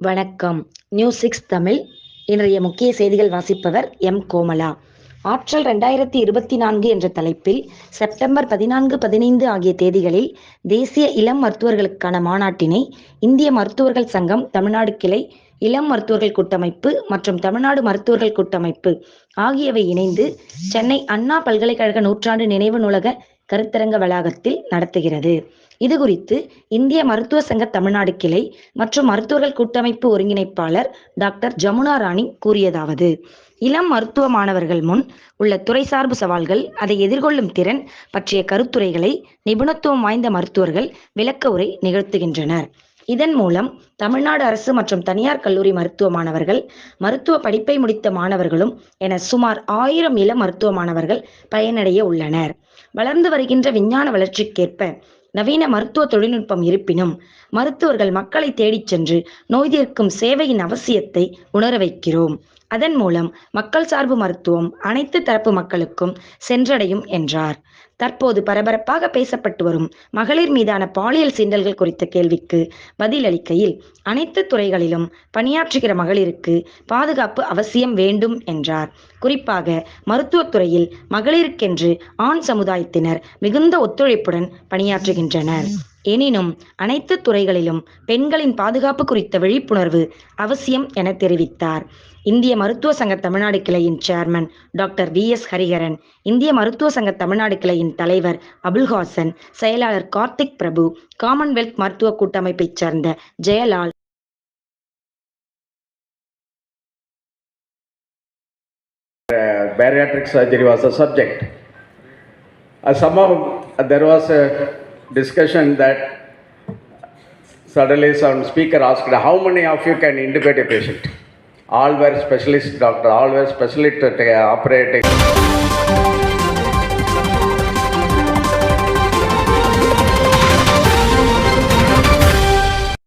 வணக்கம். New six Tamil. இன்றைய முக்கிய செய்திகள் வாசிப்பவர் எம் கோமலா. ஆற்றல் ரெண்டாயிரத்தி இருபத்தி நான்கு என்ற தலைப்பில் செப்டம்பர் பதினான்கு பதினைந்து ஆகிய தேதிகளில் தேசிய இளம் மருத்துவர்களுக்கான மாநாட்டினை இந்திய மருத்துவர்கள் சங்கம் தமிழ்நாடு கிளை இளம் மருத்துவர்கள் கூட்டமைப்பு மற்றும் தமிழ்நாடு மருத்துவர்கள் கூட்டமைப்பு ஆகியவை இணைந்து சென்னை அண்ணா பல்கலைக்கழக நூற்றாண்டு நினைவு நூலக கருத்தரங்க வளாகத்தில் நடத்துகிறது. இது குறித்து இந்திய மருத்துவ சங்க தமிழ்நாடு கிளை மற்றும் மருத்துவர்கள் கூட்டமைப்பு ஒருங்கிணைப்பாளர் டாக்டர் ஜமுனா ராணி கூறியதாவது இளம் மருத்துவ மாணவர்கள் முன் உள்ள துறை சார்பு சவால்கள் அதை எதிர்கொள்ளும் திறன் பற்றிய கருத்துரைகளை நிபுணத்துவம் வாய்ந்த மருத்துவர்கள் விளக்க உரை நிகழ்த்துகின்றனர். இதன் மூலம் தமிழ்நாடு அரசு மற்றும் தனியார் கல்லூரி மருத்துவ மாணவர்கள் மருத்துவ படிப்பை முடித்த மாணவர்களும் என சுமார் ஆயிரம் இள மருத்துவ மாணவர்கள் பயனடைய உள்ளனர். வளர்ந்து வருகின்ற விஞ்ஞான வளர்ச்சிக்கேற்ப நவீன மருத்துவ தொழில்நுட்பம் இருப்பினும் மருத்துவர்கள் மக்களை தேடிச் சென்று நோய் தீர்க்கும் சேவையின் அவசியத்தை உணர வைக்கிறோம். அதன் மூலம் மக்கள் சார்பு மருத்துவம் அனைத்து தரப்பு மக்களுக்கும் சென்றடையும் என்றார். தற்போது பரபரப்பாக பேசப்பட்டு வரும் மகளிர் மீதான பாலியல் சீண்டல்கள் குறித்த கேள்விக்கு பதிலளிக்கையில் அனைத்து துறைகளிலும் பணியாற்றுகிற மகளிருக்கு பாதுகாப்பு அவசியம் வேண்டும் என்றார். குறிப்பாக மருத்துவத்துறையில் மகளிருக்கென்று ஆண் சமுதாயத்தினர் மிகுந்த ஒத்துழைப்புடன் பணியாற்றுகின்றனர். எனினும் அனைத்து துறைகளிலும் பெண்களின் பாதுகாப்பு குறித்த விழிப்புணர்வு அவசியம் என தெரிவித்தார். இந்திய மருத்துவ சங்க தமிழ்நாடு கிளையின் chairman doctor V S Hariharan இந்திய மருத்துவ சங்க தமிழ்நாடு கிளையின் தலைவர் அபுல்ஹாசன் செயலாளர் கார்த்திக் பிரபு காமன்வெல்த் மருத்துவ கூட்டமைப்பைச் சேர்ந்த Jayalal bariatric surgery was a subject. Uh, somehow uh, there was a discussion that suddenly some speaker asked, how many of you can intubate a patient? All were specialist doctor, all were specialist uh, operating.